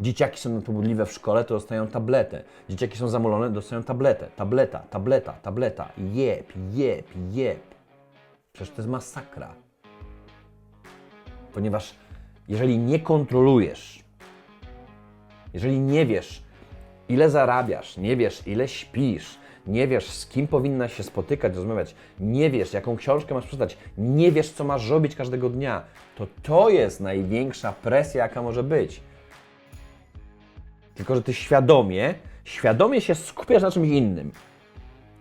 Dzieciaki są nadpobudliwe w szkole, to dostają tabletę. Dzieciaki są zamulone, dostają tabletę. Tableta, tableta, tableta. Jeb, jeb, jeb. Przecież to jest masakra. Ponieważ jeżeli nie kontrolujesz, jeżeli nie wiesz, ile zarabiasz, nie wiesz, ile śpisz, nie wiesz, z kim powinnaś się spotykać, rozmawiać, nie wiesz, jaką książkę masz przeczytać, nie wiesz, co masz robić każdego dnia, to to jest największa presja, jaka może być. Tylko, że ty świadomie, świadomie się skupiasz na czymś innym.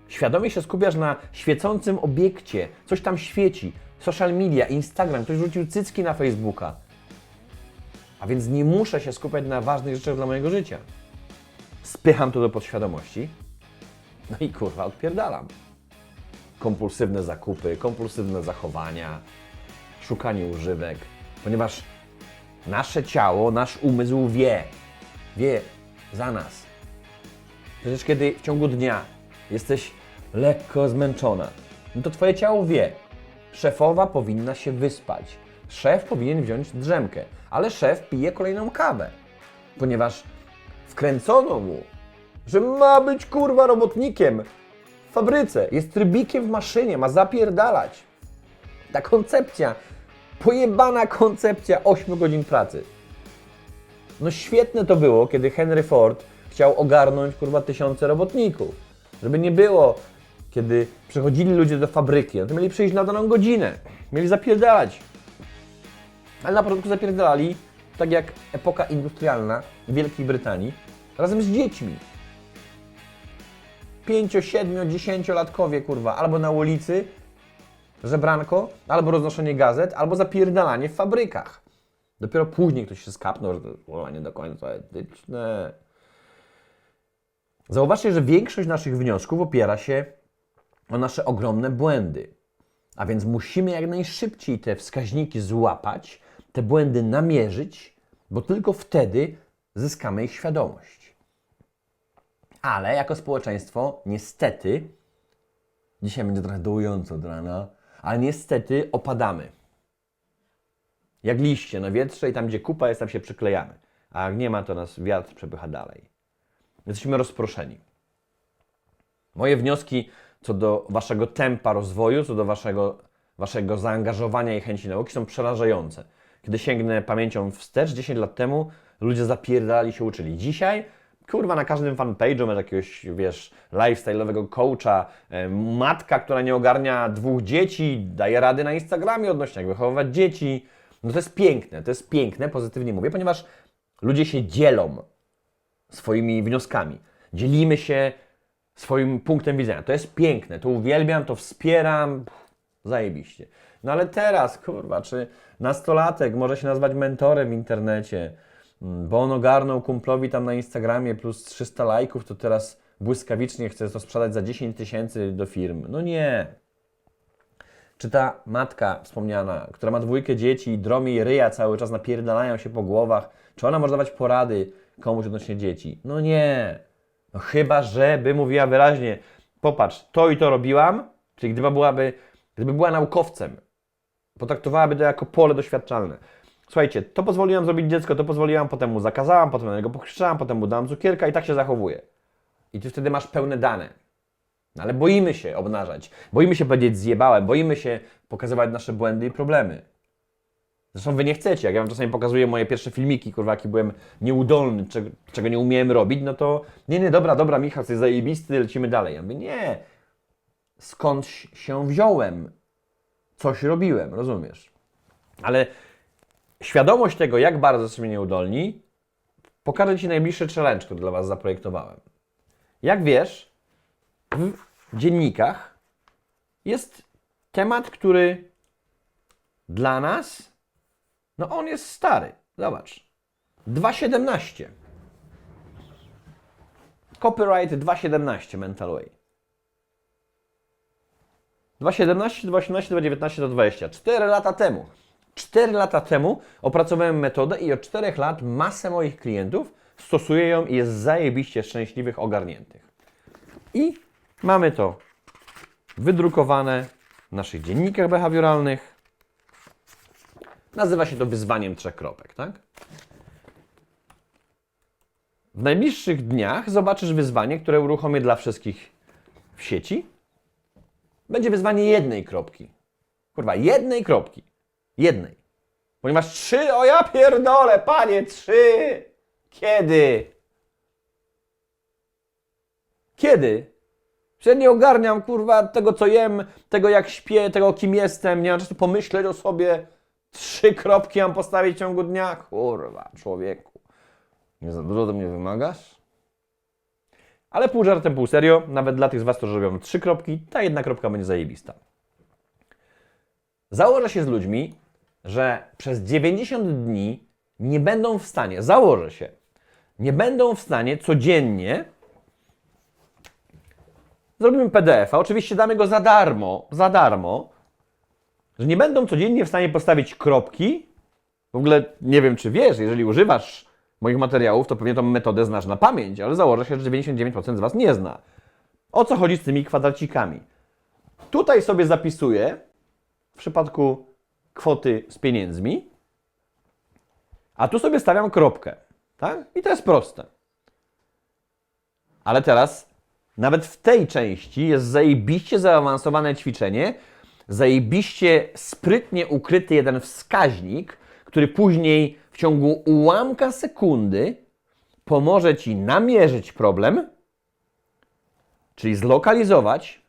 Świadomie się skupiasz na świecącym obiekcie, coś tam świeci. Social media, Instagram, ktoś rzucił cycki na Facebooka. A więc nie muszę się skupiać na ważnych rzeczach dla mojego życia. Spycham to do podświadomości. No i kurwa, odpierdalam. Kompulsywne zakupy, kompulsywne zachowania, szukanie używek, ponieważ nasze ciało, nasz umysł wie, wie za nas. Przecież kiedy w ciągu dnia jesteś lekko zmęczona, no to twoje ciało wie. Szefowa powinna się wyspać. Szef powinien wziąć drzemkę, ale szef pije kolejną kawę, ponieważ wkręcono mu, że ma być kurwa robotnikiem w fabryce, jest rybikiem w maszynie, ma zapierdalać. Ta koncepcja, pojebana koncepcja 8 godzin pracy. No świetne to było, kiedy Henry Ford chciał ogarnąć kurwa tysiące robotników. Żeby nie było, kiedy przychodzili ludzie do fabryki, no to mieli przyjść na daną godzinę. Mieli zapierdalać. Ale na początku zapierdalali, tak jak epoka industrialna Wielkiej Brytanii, razem z dziećmi. 5, 7, 10 latkowie, kurwa, albo na ulicy, żebranko, albo roznoszenie gazet, albo zapierdalanie w fabrykach. Dopiero później ktoś się skapnął, że to nie do końca etyczne. Zauważcie, że większość naszych wniosków opiera się o nasze ogromne błędy. A więc musimy jak najszybciej te wskaźniki złapać, te błędy namierzyć, bo tylko wtedy zyskamy ich świadomość. Ale jako społeczeństwo, niestety, dzisiaj będzie trochę dołująco od rana, ale niestety opadamy. Jak liście na wietrze i tam, gdzie kupa jest, tam się przyklejamy. A jak nie ma, to nas wiatr przepycha dalej. Jesteśmy rozproszeni. Moje wnioski co do waszego tempa rozwoju, co do waszego, waszego zaangażowania i chęci nauki są przerażające. Kiedy sięgnę pamięcią wstecz, 10 lat temu ludzie zapierdali się uczyli. Dzisiaj, kurwa, na każdym fanpage'u masz jakiegoś, wiesz, lifestyle'owego coacha, e, matka, która nie ogarnia dwóch dzieci, daje rady na Instagramie odnośnie jak wychowywać dzieci. No to jest piękne, to jest piękne, pozytywnie mówię, ponieważ ludzie się dzielą swoimi wnioskami. Dzielimy się swoim punktem widzenia. To jest piękne, to uwielbiam, to wspieram, zajebiście. No ale teraz, kurwa, czy nastolatek może się nazwać mentorem w internecie, mm, bo on ogarnął kumplowi tam na Instagramie plus 300 lajków, to teraz błyskawicznie chce to sprzedać za 10 tysięcy do firm. No nie. Czy ta matka wspomniana, która ma dwójkę dzieci i dromie i ryja cały czas napierdalają się po głowach, czy ona może dawać porady komuś odnośnie dzieci? No nie. No chyba, że by mówiła wyraźnie, popatrz, to i to robiłam, czyli gdyby byłaby, gdyby była naukowcem, potraktowałaby to jako pole doświadczalne. Słuchajcie, to pozwoliłam zrobić dziecko, to pozwoliłam, potem mu zakazałam, potem na niego potem mu dałam cukierka i tak się zachowuje. I ty wtedy masz pełne dane. No ale boimy się obnażać, boimy się powiedzieć zjebałem, boimy się pokazywać nasze błędy i problemy. Zresztą wy nie chcecie, jak ja wam czasami pokazuję moje pierwsze filmiki, kurwa, jaki byłem nieudolny, czego, czego nie umiałem robić, no to nie, nie, dobra, dobra, Michał, jesteś zajebisty, lecimy dalej. Ja mówię, nie, skąd się wziąłem, coś robiłem, rozumiesz? Ale świadomość tego, jak bardzo jesteśmy nieudolni, pokażę Ci najbliższy challenge, który dla Was zaprojektowałem. Jak wiesz, dziennikach jest temat, który dla nas, no on jest stary. Zobacz. 2.17. Copyright 2.17 Mental Way. 2.17, 2.18, 2.19 do 20. 4 lata temu. 4 lata temu opracowałem metodę i od 4 lat masę moich klientów stosuje ją i jest zajebiście szczęśliwych, ogarniętych. I mamy to wydrukowane w naszych dziennikach behawioralnych. Nazywa się to wyzwaniem trzech kropek, tak? W najbliższych dniach zobaczysz wyzwanie, które uruchomię dla wszystkich w sieci. Będzie wyzwanie jednej kropki. Kurwa, jednej kropki. Jednej. Ponieważ trzy, o ja pierdolę, panie, trzy! Kiedy? Kiedy? Przecież nie ogarniam, kurwa, tego co jem, tego jak śpię, tego kim jestem, nie mam czasu pomyśleć o sobie. Trzy kropki mam postawić w ciągu dnia. Kurwa, człowieku. Nie za dużo do mnie wymagasz? Ale pół żartem, pół serio, nawet dla tych z Was, którzy robią trzy kropki, ta jedna kropka będzie zajebista. Założę się z ludźmi, że przez 90 dni nie będą w stanie, założę się, nie będą w stanie codziennie Zrobimy PDF-a, oczywiście damy go za darmo, za darmo, że nie będą codziennie w stanie postawić kropki. W ogóle nie wiem, czy wiesz, jeżeli używasz moich materiałów, to pewnie tą metodę znasz na pamięć, ale założę się, że 99% z Was nie zna. O co chodzi z tymi kwadracikami? Tutaj sobie zapisuję w przypadku kwoty z pieniędzmi, a tu sobie stawiam kropkę. Tak? I to jest proste. Ale teraz nawet w tej części jest zajebiście zaawansowane ćwiczenie, zajebiście sprytnie ukryty jeden wskaźnik, który później w ciągu ułamka sekundy pomoże Ci namierzyć problem, czyli zlokalizować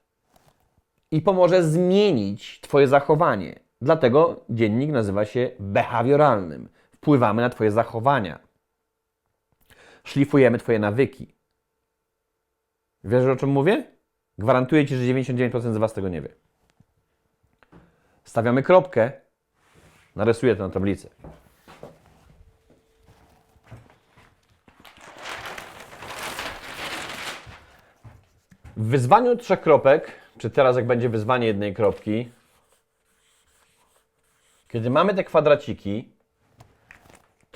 i pomoże zmienić Twoje zachowanie. Dlatego dziennik nazywa się behawioralnym. Wpływamy na Twoje zachowania. Szlifujemy Twoje nawyki. Wiesz o czym mówię? Gwarantuję Ci, że 99% z Was tego nie wie. Stawiamy kropkę. Narysuję to na tablicy. W wyzwaniu trzech kropek, czy teraz jak będzie wyzwanie jednej kropki, kiedy mamy te kwadraciki,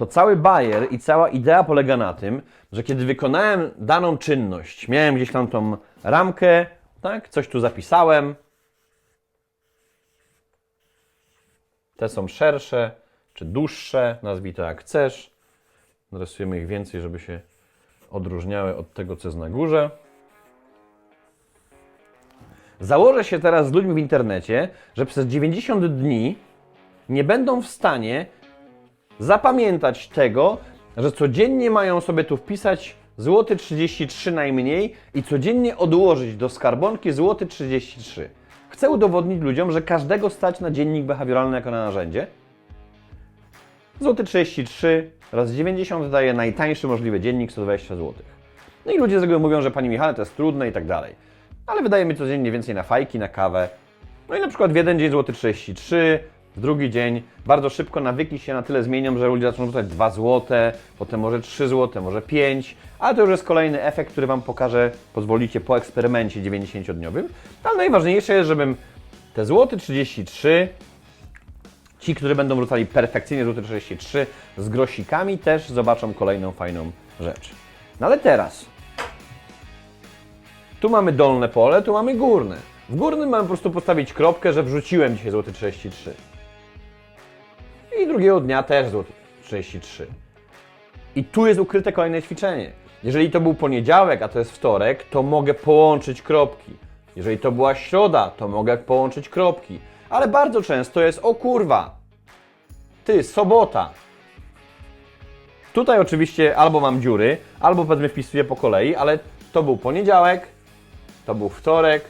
to cały bajer i cała idea polega na tym, że kiedy wykonałem daną czynność, miałem gdzieś tam tą ramkę, tak, coś tu zapisałem. Te są szersze czy dłuższe, nazwij to jak chcesz. Narysujemy ich więcej, żeby się odróżniały od tego, co jest na górze. Założę się teraz z ludźmi w internecie, że przez 90 dni nie będą w stanie zapamiętać tego, że codziennie mają sobie tu wpisać złoty 33 najmniej i codziennie odłożyć do skarbonki złoty 33. Chcę udowodnić ludziom, że każdego stać na dziennik behawioralny jako na narzędzie. Złoty 33 razy 90 daje najtańszy możliwy dziennik 120 zł. No i ludzie z reguły mówią, że Pani Michale to jest trudne i tak dalej. Ale wydaje mi codziennie więcej na fajki, na kawę. No i na przykład w jeden dzień złoty 33, w drugi dzień bardzo szybko nawyki się na tyle zmienią, że ludzie zaczną rzucać 2 złote, potem może 3 złote, może 5, ale to już jest kolejny efekt, który Wam pokażę, pozwolicie po eksperymencie 90-dniowym. Ale najważniejsze jest, żebym te złoty 33, ci, którzy będą rzucali perfekcyjnie złoty 33 z grosikami też zobaczą kolejną fajną rzecz. No ale teraz tu mamy dolne pole, tu mamy górne. W górnym mam po prostu postawić kropkę, że wrzuciłem dzisiaj złoty 33. Drugiego dnia też złoty 33. I tu jest ukryte kolejne ćwiczenie. Jeżeli to był poniedziałek, a to jest wtorek, to mogę połączyć kropki. Jeżeli to była środa, to mogę połączyć kropki. Ale bardzo często jest, o kurwa, ty, sobota. Tutaj oczywiście albo mam dziury, albo powiedzmy wpisuję po kolei, ale to był poniedziałek, to był wtorek,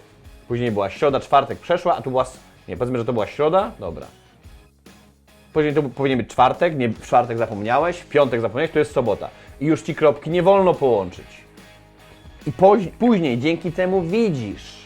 później była środa, czwartek przeszła, a tu była. Nie, powiedzmy, że to była środa, dobra. Później to powinien być czwartek, nie w czwartek zapomniałeś, w piątek zapomniałeś, to jest sobota. I już ci kropki nie wolno połączyć. I później dzięki temu widzisz,